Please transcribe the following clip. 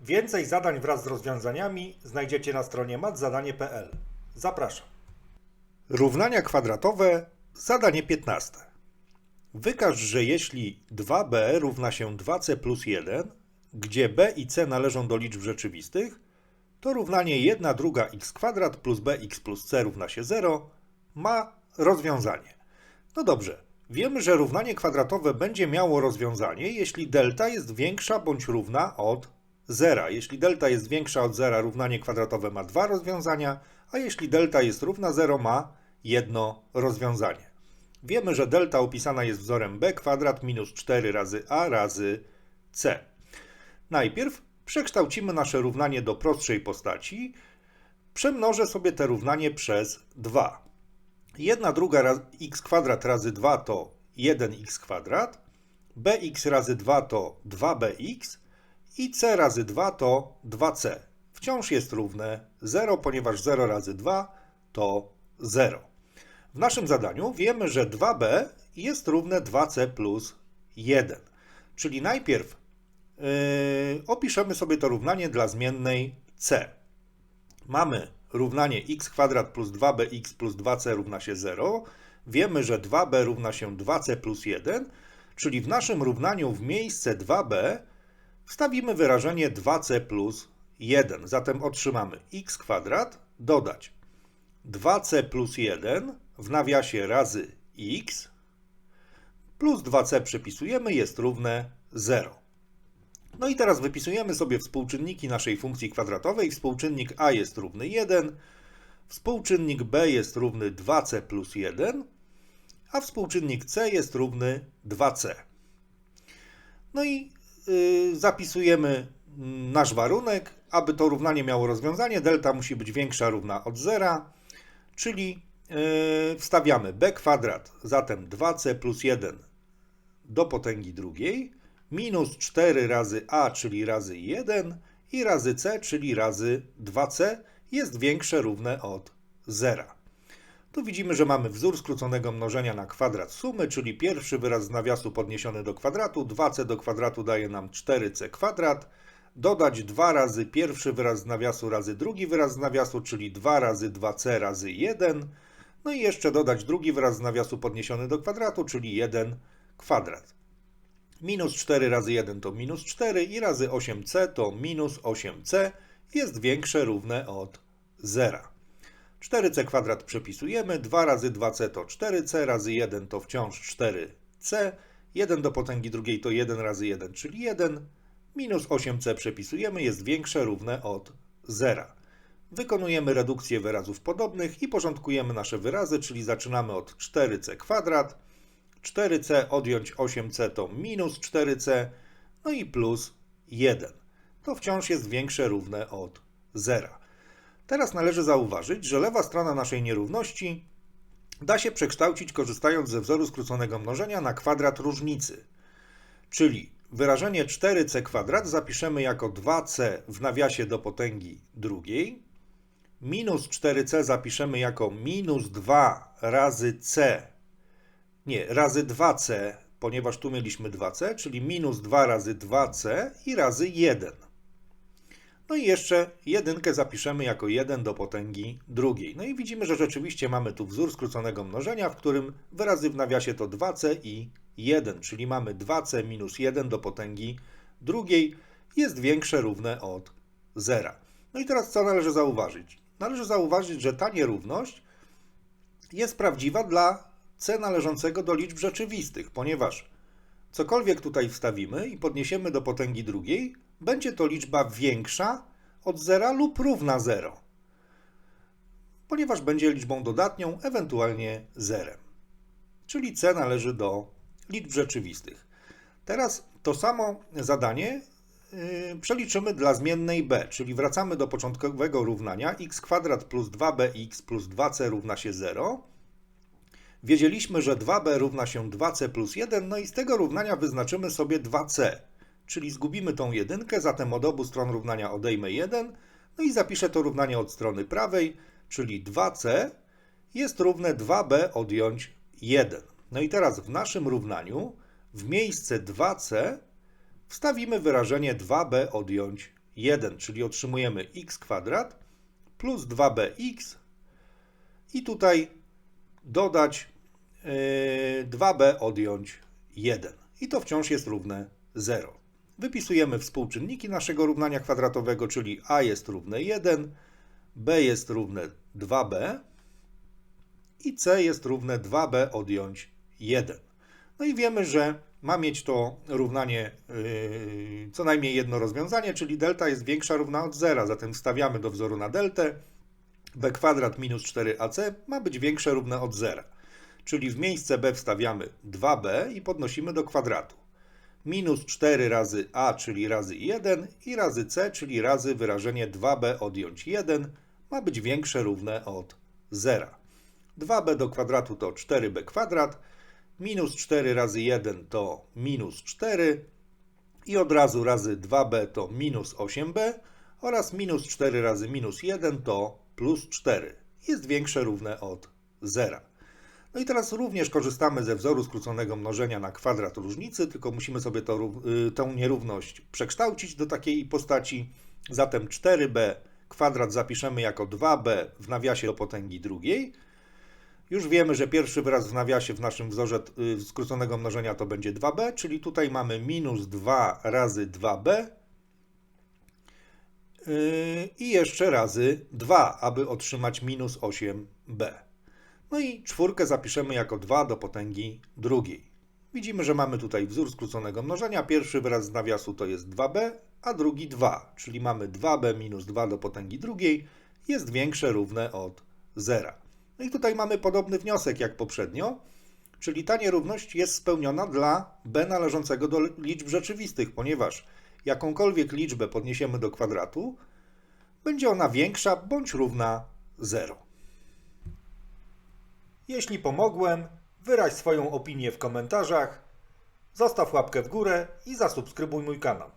Więcej zadań wraz z rozwiązaniami znajdziecie na stronie matzadanie.pl. Zapraszam. Równania kwadratowe, zadanie 15. Wykaż, że jeśli 2b równa się 2c plus 1, gdzie b i c należą do liczb rzeczywistych, to równanie 1 druga x kwadrat plus bx plus c równa się 0 ma rozwiązanie. No dobrze, wiemy, że równanie kwadratowe będzie miało rozwiązanie, jeśli delta jest większa bądź równa od zera. Jeśli delta jest większa od zera, równanie kwadratowe ma dwa rozwiązania, a jeśli delta jest równa 0, ma jedno rozwiązanie. Wiemy, że delta opisana jest wzorem b kwadrat minus 4 razy a razy c. Najpierw przekształcimy nasze równanie do prostszej postaci. Przemnożę sobie te równanie przez 2. 1 druga raz, x kwadrat razy 2 to 1x kwadrat, bx razy 2 to 2bx i c razy 2 to 2c. Wciąż jest równe 0, ponieważ 0 razy 2 to 0. W naszym zadaniu wiemy, że 2b jest równe 2c plus 1. Czyli najpierw yy, opiszemy sobie to równanie dla zmiennej c. Mamy równanie x kwadrat plus 2bx plus 2c równa się 0. Wiemy, że 2b równa się 2c plus 1, czyli w naszym równaniu w miejsce 2b wstawimy wyrażenie 2c plus 1. Zatem otrzymamy x kwadrat dodać 2c plus 1 w nawiasie razy x plus 2c przepisujemy jest równe 0. No i teraz wypisujemy sobie współczynniki naszej funkcji kwadratowej. Współczynnik a jest równy 1, współczynnik b jest równy 2c plus 1, a współczynnik c jest równy 2c. No i zapisujemy nasz warunek. Aby to równanie miało rozwiązanie, delta musi być większa równa od zera, czyli yy, wstawiamy b kwadrat, zatem 2c plus 1 do potęgi drugiej, minus 4 razy a, czyli razy 1 i razy c, czyli razy 2c jest większe równe od zera. Tu widzimy, że mamy wzór skróconego mnożenia na kwadrat sumy, czyli pierwszy wyraz z nawiasu podniesiony do kwadratu, 2c do kwadratu daje nam 4c kwadrat, dodać 2 razy pierwszy wyraz z nawiasu razy drugi wyraz z nawiasu, czyli 2 razy 2c razy 1, no i jeszcze dodać drugi wyraz z nawiasu podniesiony do kwadratu, czyli 1 kwadrat. Minus 4 razy 1 to minus 4 i razy 8c to minus 8c jest większe równe od 0. 4c kwadrat przepisujemy, 2 razy 2c to 4c, razy 1 to wciąż 4c, 1 do potęgi drugiej to 1 razy 1, czyli 1, minus 8c przepisujemy, jest większe równe od 0. Wykonujemy redukcję wyrazów podobnych i porządkujemy nasze wyrazy, czyli zaczynamy od 4c kwadrat, 4c odjąć 8c to minus 4c, no i plus 1. To wciąż jest większe równe od 0. Teraz należy zauważyć, że lewa strona naszej nierówności da się przekształcić korzystając ze wzoru skróconego mnożenia na kwadrat różnicy. Czyli wyrażenie 4c kwadrat zapiszemy jako 2c w nawiasie do potęgi drugiej, minus 4c zapiszemy jako minus 2 razy c nie, razy 2c, ponieważ tu mieliśmy 2c, czyli minus 2 razy 2c i razy 1. No i jeszcze jedynkę zapiszemy jako 1 do potęgi drugiej. No i widzimy, że rzeczywiście mamy tu wzór skróconego mnożenia, w którym wyrazy w nawiasie to 2c i 1, czyli mamy 2c minus 1 do potęgi drugiej jest większe równe od 0. No i teraz co należy zauważyć? Należy zauważyć, że ta nierówność jest prawdziwa dla c należącego do liczb rzeczywistych, ponieważ cokolwiek tutaj wstawimy i podniesiemy do potęgi drugiej, będzie to liczba większa od zera lub równa 0, ponieważ będzie liczbą dodatnią, ewentualnie zerem. Czyli c należy do liczb rzeczywistych. Teraz to samo zadanie yy, przeliczymy dla zmiennej b, czyli wracamy do początkowego równania x kwadrat plus 2bx plus 2c równa się 0, Wiedzieliśmy, że 2b równa się 2c plus 1, no i z tego równania wyznaczymy sobie 2c, czyli zgubimy tą jedynkę, zatem od obu stron równania odejmę 1, no i zapiszę to równanie od strony prawej, czyli 2c jest równe 2b odjąć 1. No i teraz w naszym równaniu w miejsce 2c wstawimy wyrażenie 2b odjąć 1, czyli otrzymujemy x kwadrat plus 2bx i tutaj dodać yy, 2b odjąć 1. I to wciąż jest równe 0. Wypisujemy współczynniki naszego równania kwadratowego, czyli a jest równe 1, b jest równe 2b i c jest równe 2b odjąć 1. No i wiemy, że ma mieć to równanie yy, co najmniej jedno rozwiązanie, czyli delta jest większa równa od zera, zatem stawiamy do wzoru na deltę. b kwadrat minus 4ac ma być większe równe od zera. Czyli w miejsce b wstawiamy 2b i podnosimy do kwadratu. Minus 4 razy a, czyli razy 1 i razy c, czyli razy wyrażenie 2b odjąć 1 ma być większe równe od zera. 2b do kwadratu to 4b kwadrat, minus 4 razy 1 to minus 4 i od razu razy 2b to minus 8b oraz minus 4 razy minus 1 to plus 4. Jest większe równe od 0. No i teraz również korzystamy ze wzoru skróconego mnożenia na kwadrat różnicy, tylko musimy sobie to, y, tą nierówność przekształcić do takiej postaci. Zatem 4b kwadrat zapiszemy jako 2b w nawiasie do potęgi drugiej. Już wiemy, że pierwszy wyraz w nawiasie w naszym wzorze y, skróconego mnożenia to będzie 2b, czyli tutaj mamy minus 2 razy 2b yy, i jeszcze razy 2, aby otrzymać minus 8b. No i czwórkę zapiszemy jako 2 do potęgi drugiej. Widzimy, że mamy tutaj wzór skróconego mnożenia. Pierwszy wyraz z nawiasu to jest 2b, a drugi 2, czyli mamy 2b minus 2 do potęgi drugiej jest większe równe od 0. No i tutaj mamy podobny wniosek jak poprzednio, czyli ta nierówność jest spełniona dla b należącego do liczb rzeczywistych, ponieważ jakąkolwiek liczbę podniesiemy do kwadratu, będzie ona większa bądź równa 0. Jeśli pomogłem, wyraź swoją opinię w komentarzach, zostaw łapkę w górę i zasubskrybuj mój kanał.